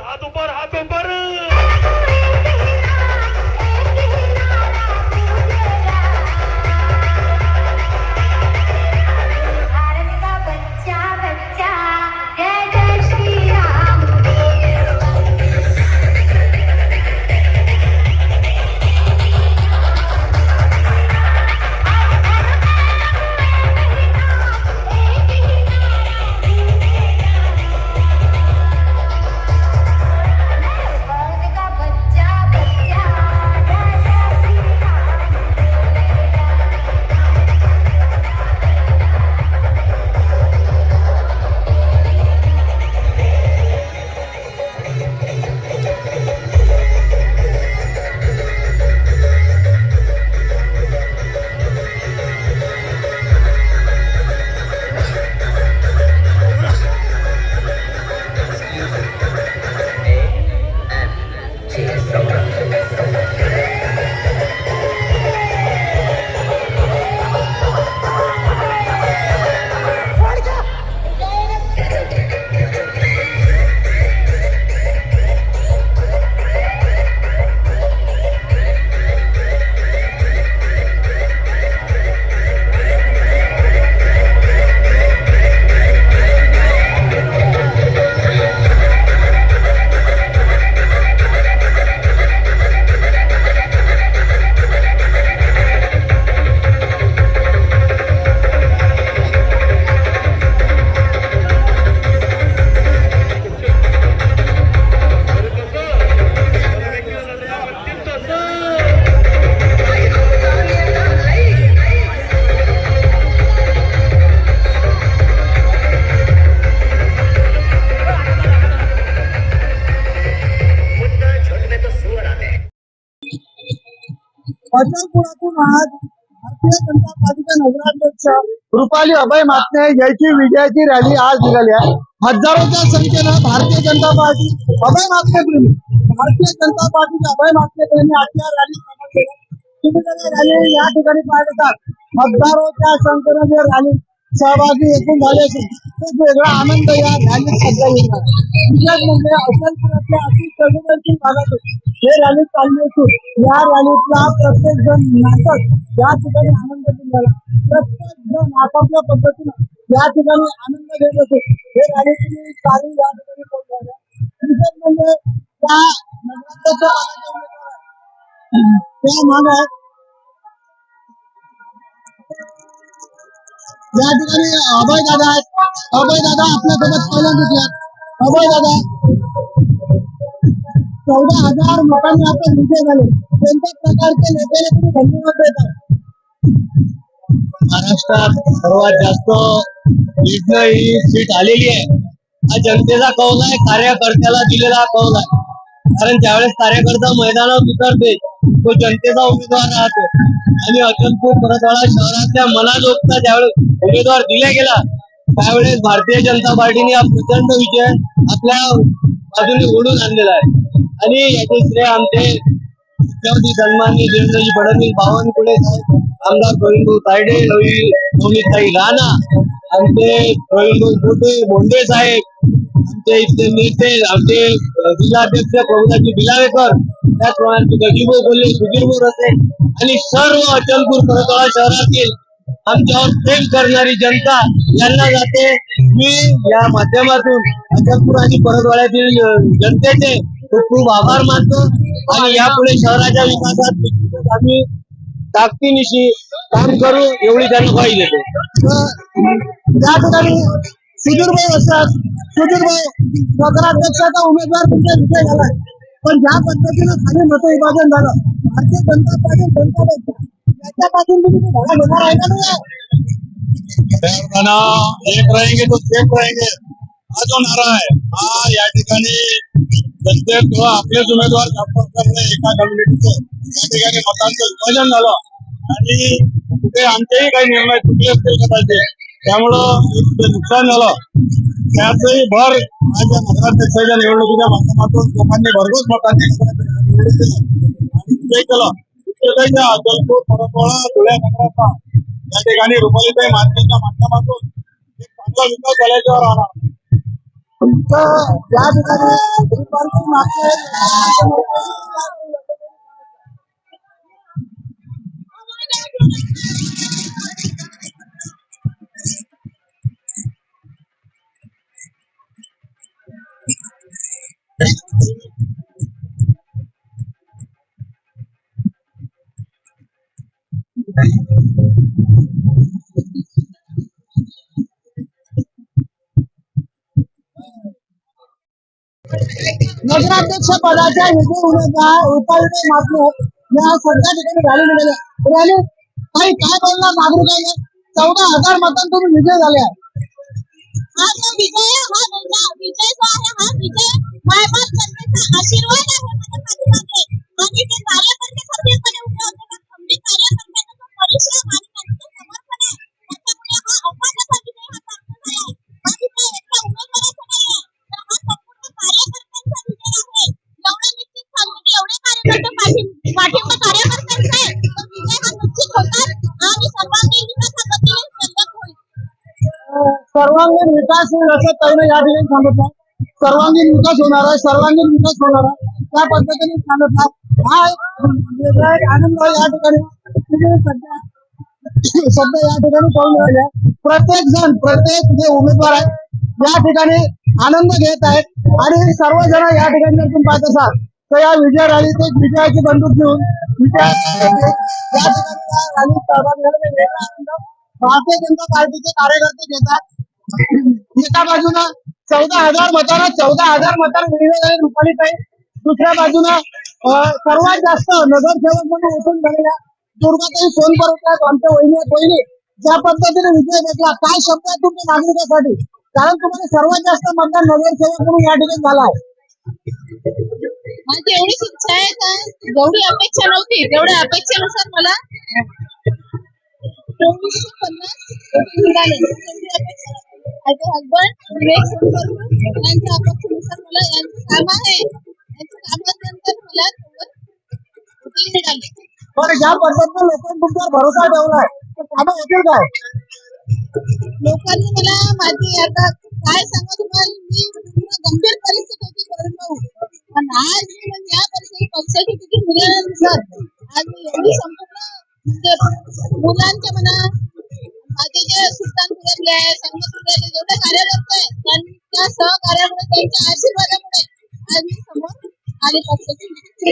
चल हात उपर हात उपर पंढरपुरातून आज भारतीय जनता पार्टीचे नगराध्यक्ष रुपाली अभय मातने यांची विजयाची रॅली आज निघाली आहे. हजारोच्या संख्येनं भारतीय जनता पार्टी अभय मातने प्रेमी. भारतीय जनता पार्टीचे अभय मातने प्रेमी आजच्या रॅली तुम्ही रॅली या ठिकाणी पाहत असाल. हजारोच्या संख्येनं जे रॅली सहभागी एकूण झाले असून खूप वेगळा आनंद या रॅलीत सध्या येणार विशेष म्हणजे अचलपुरातल्या अति संवेदनशील भागातून हे रॅली चालली असून या रॅलीतला प्रत्येक जण नाटक या ठिकाणी आनंद घेतला प्रत्येक जण आपापल्या पद्धतीनं या ठिकाणी आनंद घेत असून हे रॅलीची चालू या ठिकाणी पोहोचवल्या विशेष म्हणजे त्या नगराध्यक्ष त्या मागात या ठिकाणी अभय दादा आहेत. अभय दादा आपल्यासोबत पहिल्यांदा दिसलात. अभय दादा चौदा हजार लोकांनी आपण विजय झाले. कोणत्या प्रकारचे नेत्याला तुम्ही धन्यवाद देता? महाराष्ट्रात सर्वात जास्त लीडनं ही सीट आलेली आहे. हा जनतेचा कौल आहे कार्यकर्त्याला दिलेला कौल आहे. कारण ज्यावेळेस कार्यकर्ता मैदानात उतरते तो जनतेचा उमेदवार राहतो. आणि अचलपूर परतवाडा शहरातल्या मनाजोगता ज्यावेळेस उमेदवार दिला गेला त्यावेळेस भारतीय जनता पार्टीने हा प्रचंड विजय आपल्या बाजूने ओढून आणलेला आहे. आणि याचे श्रेय आमचे मुख्यमंत्री सन्माननीय देवेंद्रजी फडणवीस बावनकुळे आमदार प्रवीणभाऊ तायडे रवी नवनीतताई राणा आमचे प्रवीणभाऊ मोठे बोंडे साहेब आमचे इथले नेते आमचे जिल्हाध्यक्ष प्रभुदाजी बिलावेकर त्याचप्रमाणे आमचे गजीबो बोलले सुधीरबो रसे आणि सर्व अचलपूर परतवाडा शहरातील आमच्यावर प्रेम करणारी जनता यांना जाते. मी या माध्यमातून अचलपूर आणि परतवाड्यातील जनतेचे खूप खूप आभार मानतो. आणि यापुढे शहराच्या विकासात आम्ही ताकदीनिशी काम करू एवढी त्यांना ग्वाही देतो. त्या ठिकाणी सुधीरभाऊ असतात सुधीरभाऊ नगराध्यक्षाचा उमेदवार तुमचा झालाय. पण ज्या पद्धतीनं खाली मतविभाजन झालं भारतीय जनता पार्टी जनता पक्ष याच्यापासून तुम्ही ते धडा आहे. का एक राहिंगे तो सेफ राहिंगे हा जो नारा आहे हा या ठिकाणी जनतेत किंवा आपलेच उमेदवार संपर्क करणे एका कम्युनिटीचे या ठिकाणी मतांचं विभाजन झालं. आणि कुठे आमचेही काही निर्णय चुकले असतील कदाचित त्यामुळं जे नुकसान झालं त्याचही भर आज या नगराध्यक्षाच्या निवडणुकीच्या माध्यमातून लोकांनी भरघोस मतांनी निवडून दिलं आणि विजय केलं. विजयच्या अचलपूर परतवाडा धुळे नगराचा या ठिकाणी रुपालीताई मातेच्या माध्यमातून एक चांगला विकास झाल्याच्यावर राहणार तर या ठिकाणी नगराध्यक्ष पदाच्या निधी उमेदवार उपायुक्त मागणी या सगळ्या ठिकाणी रॅली निघाली रॅली काही काय बोलणार नागरिकांनी? चौदा हजार मतांतून विजय झाले आहे. सर्वांगीण विकास होईल असं त्यांनी या ठिकाणी सांगितलं सर्वांगीण विकास होणार आहे सर्वांगीण विकास होणार आहे. त्या पद्धतीने सांगितलं हा एक वेगळा एक आनंद आहे या ठिकाणी. सध्या सध्या या ठिकाणी पाहून राहिले. प्रत्येक जण प्रत्येक जे उमेदवार आहेत या ठिकाणी आनंद घेत आहेत. आणि सर्वजण या ठिकाणी जर तुम्ही पाहत असाल. तर या विजय रॅलीत एक विजयाची बंदूक घेऊन विजया या ठिकाणी या भारतीय जनता पार्टीचे कार्यकर्ते घेतात. एका बाजूनं चौदा हजार मतांना चौदा हजार मतांना विजय झाले रुपालीताई दुसऱ्या बाजूनं सर्वात जास्त नगरसेवक म्हणून उठून झालेल्या दुर्गाताई सोनपरकर आमच्या वहिनी वहिनी. ज्या पद्धतीने विजय भेटला काय शब्द आहे तुमच्या नागरिकांसाठी? कारण तुम्हाला सर्वात जास्त मतदान नगरसेवक म्हणून या ठिकाणी झाला आहे. माझी एवढीच इच्छा आहे का? जेवढी अपेक्षा नव्हती तेवढ्या अपेक्षेनुसार मला चोवीसशे पन्नास मिळाले. अपेक्षा माझे हसबंड विवेक यांच्या अपेक्षेनुसार मला यांचं काम आहे. यांच्या कामानंतर मला तीन मिळाले पण ज्या पद्धतीने लोकांनी तुमच्यावर भरोसा ठेवलाय. तर कामं होतील काय? लोकांनी मला माझी आता काय सांगा तुम्हाला? मी गंभीर परिस्थिती होती परंतु पण आज मी म्हणजे या परिस्थिती पक्षाची तिकीट मिळाल्यानंतर आज मी एवढी संपूर्ण म्हणजे मुलांच्या म्हणा माझे जे सुलतानपुरातले आहे संगमपुरातले जेवढे कार्यकर्ते आहेत त्यांच्या सहकार्यामुळे त्यांच्या आशीर्वादामुळे आज मी समोर आले पक्षाची तिकीट